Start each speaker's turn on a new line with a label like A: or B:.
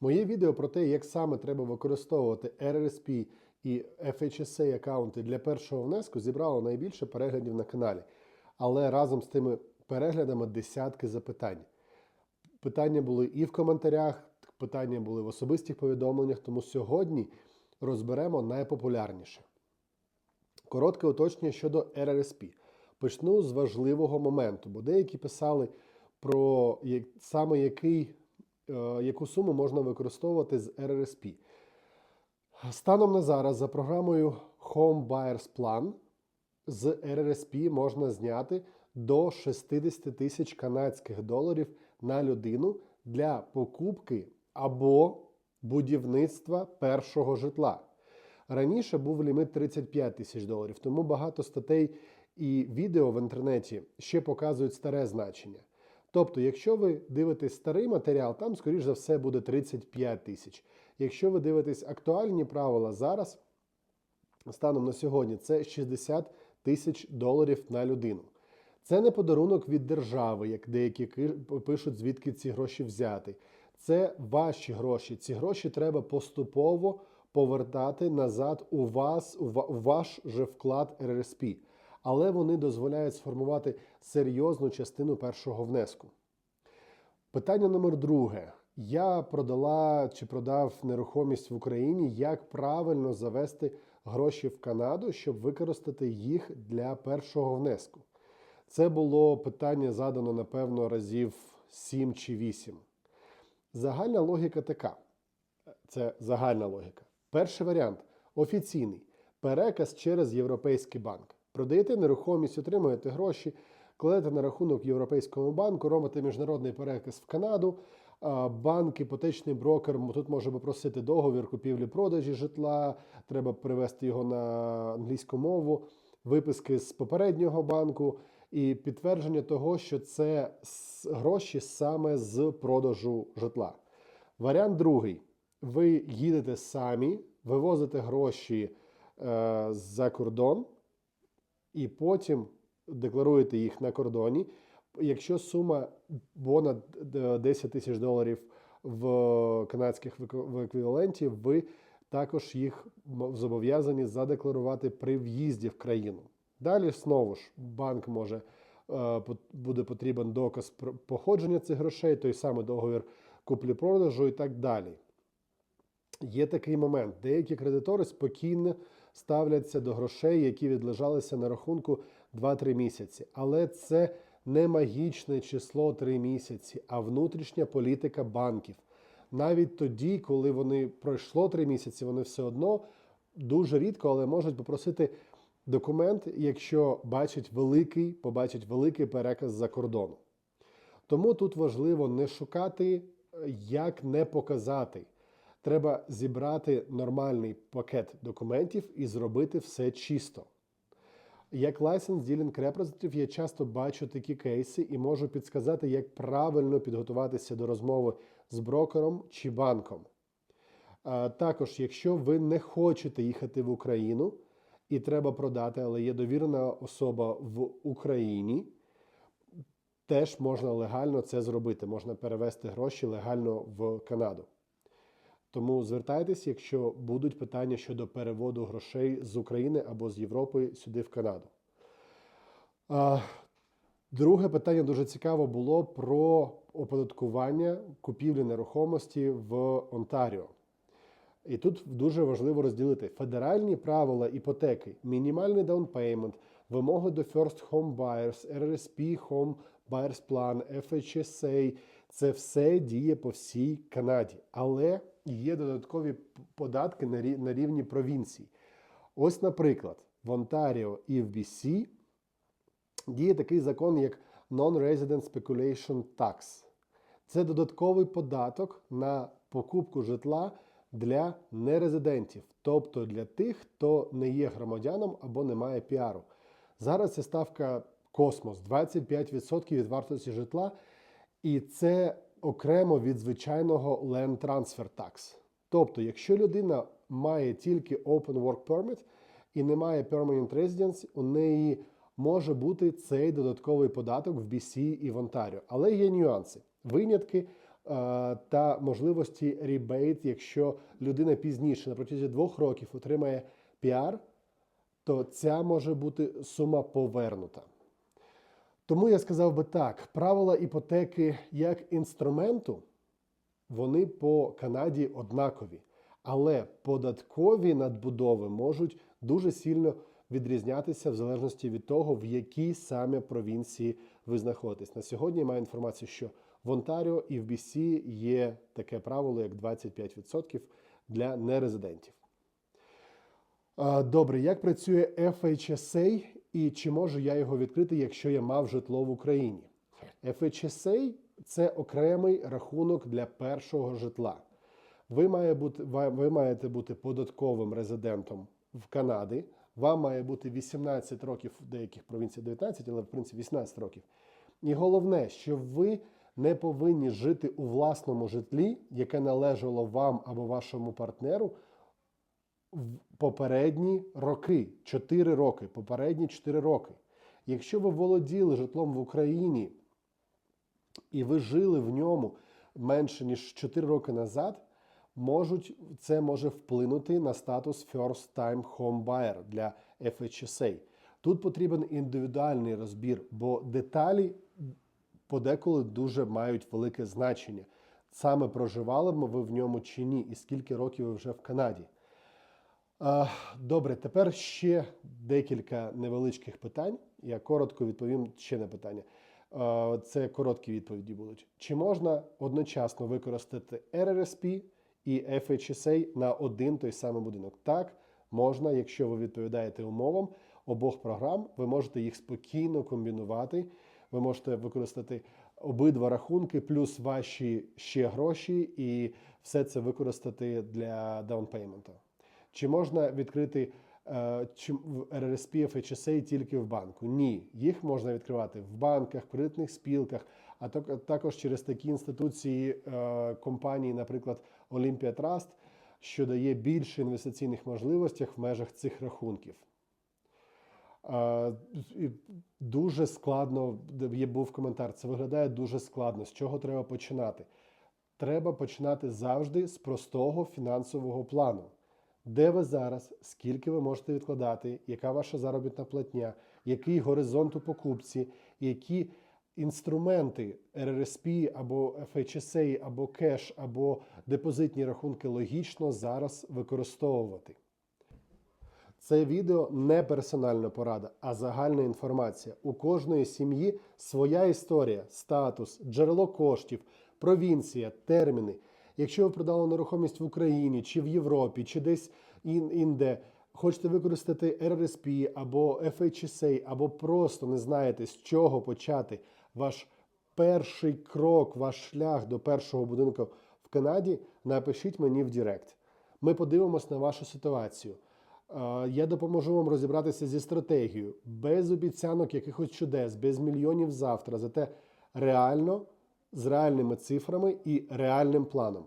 A: Моє відео про те, як саме треба використовувати RRSP і FHSA аккаунти для першого внеску, зібрало найбільше переглядів на каналі. Але разом з тими переглядами десятки запитань. Питання були і в коментарях, питання були в особистих повідомленнях, тому сьогодні розберемо найпопулярніше. Коротке уточнення щодо RRSP. Почну з важливого моменту, бо деякі писали про саме який, яку суму можна використовувати з RRSP. Станом на зараз за програмою Home Buyers Plan з RRSP можна зняти до 60 тисяч канадських доларів на людину для покупки або будівництва першого житла. Раніше був лімит 35 тисяч доларів, тому багато статей і відео в інтернеті ще показують старе значення. Тобто, якщо ви дивитесь старий матеріал, там, скоріш за все, буде 35 тисяч. Якщо ви дивитесь актуальні правила зараз, станом на сьогодні, це 60 тисяч доларів на людину. Це не подарунок від держави, як деякі пишуть, звідки ці гроші взяти. Це ваші гроші. Ці гроші треба поступово повертати назад у вас, у ваш же вклад РРСП. Але вони дозволяють сформувати серйозну частину першого внеску. Питання номер друге. Я продала чи продав нерухомість в Україні. Як правильно завести гроші в Канаду, щоб використати їх для першого внеску? Це було питання задано, напевно, разів 7 чи 8. Загальна логіка така. Це загальна логіка. Перший варіант офіційний переказ через Європейський банк. Продаєте нерухомість, отримуєте гроші, кладете на рахунок Європейському банку, робите міжнародний переказ в Канаду. Банк, іпотечний брокер тут може попросити договір купівлі-продажі житла, треба привести його на англійську мову, виписки з попереднього банку і підтвердження того, що це гроші саме з продажу житла. Варіант другий. Ви їдете самі, вивозите гроші е, за кордон, і потім декларуєте їх на кордоні. Якщо сума понад е, 10 тисяч доларів в канадських в еквіваленті, ви також їх зобов'язані задекларувати при в'їзді в країну. Далі знову ж банк може е, буде потрібен доказ походження цих грошей, той самий договір куплі-продажу і так далі. Є такий момент. Деякі кредитори спокійно ставляться до грошей, які відлежалися на рахунку 2-3 місяці. Але це не магічне число 3 місяці, а внутрішня політика банків. Навіть тоді, коли вони пройшло 3 місяці, вони все одно дуже рідко, але можуть попросити документ, якщо бачать великий, побачать великий переказ за кордону. Тому тут важливо не шукати, як не показати. Треба зібрати нормальний пакет документів і зробити все чисто. Як License Dealing Representative я часто бачу такі кейси і можу підсказати, як правильно підготуватися до розмови з брокером чи банком. А, Також, якщо ви не хочете їхати в Україну і треба продати, але є довірена особа в Україні, теж можна легально це зробити. Можна перевести гроші легально в Канаду. Тому звертайтесь, якщо будуть питання щодо переводу грошей з України або з Європи сюди в Канаду. Друге питання дуже цікаво було про оподаткування купівлі нерухомості в Онтаріо. І тут дуже важливо розділити федеральні правила іпотеки, мінімальний даунпеймент, вимоги до First Home Buyers, RRSP Home Buyers Plan, FHSA. Це все діє по всій Канаді. Але є додаткові податки на рівні провінцій. Ось, наприклад, в Онтаріо і в BC діє такий закон, як Non-Resident Speculation Tax. Це додатковий податок на покупку житла для нерезидентів, тобто для тих, хто не є громадяном або не має піару. Зараз ця ставка космос 25% від вартості житла, і це окремо від звичайного Land Transfer Tax. Тобто, якщо людина має тільки Open Work Permit і не має Permanent Residence, у неї може бути цей додатковий податок в BC і в Онтаріо. Але є нюанси. Винятки та можливості ребейт, якщо людина пізніше на протязі двох років отримає піар, то ця може бути сума повернута. Тому я сказав би так: правила іпотеки як інструменту, вони по Канаді однакові, але податкові надбудови можуть дуже сильно відрізнятися в залежності від того, в якій саме провінції ви знаходитесь. На сьогодні маю інформацію, що в Онтаріо і в BC є таке правило, як 25% для нерезидентів. Добре, як працює FHSA і чи можу я його відкрити, якщо я мав житло в Україні? FHSA – це окремий рахунок для першого житла. Ви, має бути, ви маєте бути податковим резидентом в Канаді. Вам має бути 18 років, в деяких провінціях 19, але в принципі 18 років. І головне, що ви не повинні жити у власному житлі, яке належало вам або вашому партнеру в попередні роки, 4 роки, попередні 4 роки. Якщо ви володіли житлом в Україні і ви жили в ньому менше ніж 4 роки назад, можуть, це може вплинути на статус First Time Home Buyer для FHSA. Тут потрібен індивідуальний розбір, бо деталі подеколи дуже мають велике значення. Саме проживали б ви в ньому чи ні, і скільки років ви вже в Канаді. Добре, тепер ще декілька невеличких питань. Я коротко відповім ще на питання. Це короткі відповіді будуть. Чи можна одночасно використати RRSP і FHSA на один той самий будинок? Так, можна, якщо ви відповідаєте умовам обох програм, ви можете їх спокійно комбінувати. Ви можете використати обидва рахунки, плюс ваші ще гроші, і все це використати для даунпейменту. Чи можна відкрити е, чи FHSA тільки в банку? Ні, їх можна відкривати в банках, кредитних спілках, а також через такі інституції е, компанії, наприклад, Olympia Trust, що дає більше інвестиційних можливостей в межах цих рахунків. Е, Дуже складно, є був коментар. Це виглядає дуже складно. З чого треба починати? Треба починати завжди з простого фінансового плану. Де ви зараз, скільки ви можете відкладати, яка ваша заробітна платня, який горизонт у покупці, які інструменти RRSP або FHSA, або кеш, або депозитні рахунки логічно зараз використовувати. Це відео не персональна порада, а загальна інформація. У кожної сім'ї своя історія, статус, джерело коштів, провінція, терміни. Якщо ви продали нерухомість в Україні, чи в Європі, чи десь ін- інде, хочете використати RRSP або FHSA, або просто не знаєте, з чого почати ваш перший крок, ваш шлях до першого будинку в Канаді, напишіть мені в Директ. Ми подивимось на вашу ситуацію. Я допоможу вам розібратися зі стратегією, без обіцянок якихось чудес, без мільйонів завтра, зате реально з реальними цифрами і реальним планом.